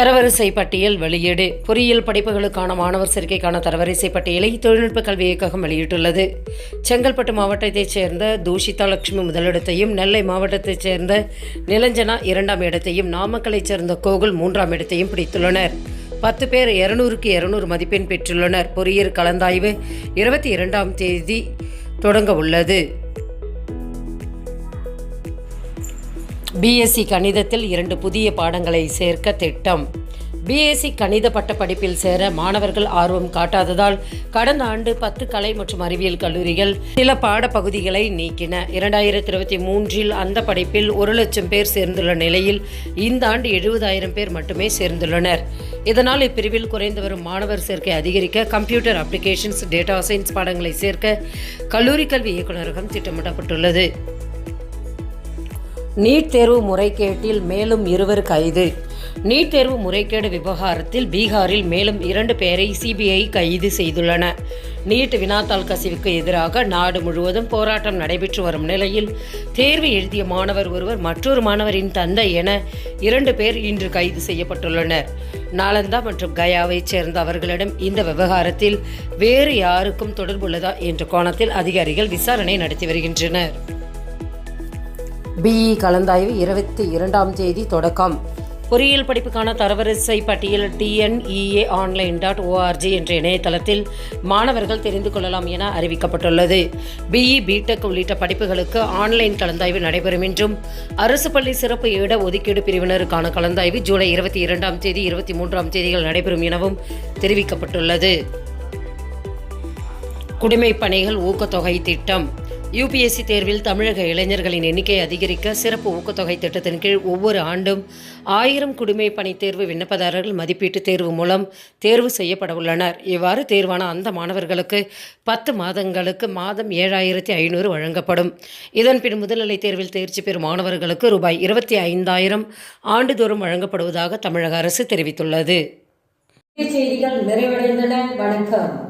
தரவரிசை பட்டியல் வெளியீடு. பொறியியல் படிப்புகளுக்கான மாணவர் சேர்க்கைக்கான தரவரிசை பட்டியலை தொழில்நுட்ப கல்வி இயக்ககம் வெளியிட்டுள்ளது. செங்கல்பட்டு மாவட்டத்தைச் சேர்ந்த தூஷிதா லட்சுமி முதலிடத்தையும் நெல்லை மாவட்டத்தைச் சேர்ந்த நிலஞ்சனா இரண்டாம் இடத்தையும் நாமக்கலைச் சேர்ந்த கோகுல் மூன்றாம் இடத்தையும் பிடித்துள்ளனர். பத்து பேர் இருநூறுக்கு இருநூறு மதிப்பெண் பெற்றுள்ளனர். பொறியியல் கலந்தாய்வு இருபத்தி இரண்டாம் தேதி தொடங்க உள்ளது. பிஎஸ்சி கணிதத்தில் இரண்டு புதிய பாடங்களை சேர்க்க திட்டம். பிஎஸ்சி கணித பட்ட படிப்பில் சேர மாணவர்கள் ஆர்வம் காட்டாததால் கடந்த ஆண்டு பத்து கலை மற்றும் அறிவியல் கல்லூரிகள் சில பாடப்பகுதிகளை நீக்கின. இரண்டாயிரத்தி இருபத்தி மூன்றில் அந்த படிப்பில் ஒரு லட்சம் பேர் சேர்ந்துள்ள நிலையில் இந்த ஆண்டு எழுபதாயிரம் பேர் மட்டுமே சேர்ந்துள்ளனர். இதனால் இப்பிரிவில் குறைந்து வரும் மாணவர் சேர்க்கை அதிகரிக்க கம்ப்யூட்டர் அப்ளிகேஷன்ஸ் டேட்டா சயின்ஸ் பாடங்களை சேர்க்க கல்லூரி கல்வி இயக்குநரகம் திட்டமிடப்பட்டுள்ளது. நீட் தேர்வு முறைகேட்டில் மேலும் இருவர் கைது. நீட் தேர்வு முறைகேடு விவகாரத்தில் பீகாரில் மேலும் இரண்டு பேரை சிபிஐ கைது செய்துள்ளன. நீட் வினாத்தாள் கசிவுக்கு எதிராக நாடு முழுவதும் போராட்டம் நடைபெற்று வரும் நிலையில் தேர்வு எழுதிய மாணவர் ஒருவர் மற்றொரு மாணவரின் தந்தை என இரண்டு பேர் இன்று கைது செய்யப்பட்டுள்ளனர். நாலந்தா மற்றும் கயாவைச் சேர்ந்த அவர்களிடம் இந்த விவகாரத்தில் வேறு யாருக்கும் தொடர்புள்ளதா என்ற கோணத்தில் அதிகாரிகள் விசாரணை நடத்தி வருகின்றனர். பிஇ கலந்தாய்வு இருபத்தி இரண்டாம் தேதி தொடக்கம். பொறியியல் படிப்புக்கான தரவரிசை பட்டியல் டிஎன்இஏ ஆன்லைன் டாட் ஓஆர்ஜி என்ற இணையதளத்தில் மாணவர்கள் தெரிந்து கொள்ளலாம் என அறிவிக்கப்பட்டுள்ளது. பிஇ பிடெக் உள்ளிட்ட படிப்புகளுக்கு ஆன்லைன் கலந்தாய்வு நடைபெறும் என்றும் அரசு பள்ளி சிறப்பு இட ஒதுக்கீடு பிரிவினருக்கான கலந்தாய்வு ஜூலை இருபத்தி இரண்டாம் தேதி இருபத்தி மூன்றாம் தேதிகள் நடைபெறும் எனவும் தெரிவிக்கப்பட்டுள்ளது. குடிமைப் பணிகள் ஊக்கத்தொகை திட்டம். யூபிஎஸ்சி தேர்வில் தமிழக இளைஞர்களின் எண்ணிக்கை அதிகரிக்க சிறப்பு ஊக்கத்தொகை திட்டத்தின் கீழ் ஒவ்வொரு ஆண்டும் ஆயிரம் குடிமை பணி தேர்வு விண்ணப்பதாரர்கள் மதிப்பீட்டு தேர்வு மூலம் தேர்வு செய்யப்பட உள்ளனர். இவ்வாறு தேர்வான அந்த மாணவர்களுக்கு பத்து மாதங்களுக்கு மாதம் ஏழாயிரத்தி ஐநூறு வழங்கப்படும். இதன் பின் முதல்நிலை தேர்வில் தேர்ச்சி பெறும் மாணவர்களுக்கு ரூபாய் இருபத்தி ஐந்தாயிரம் ஆண்டுதோறும் வழங்கப்படுவதாக தமிழக அரசு தெரிவித்துள்ளது. செய்திகள் நிறைவடைந்தன. வணக்கம்.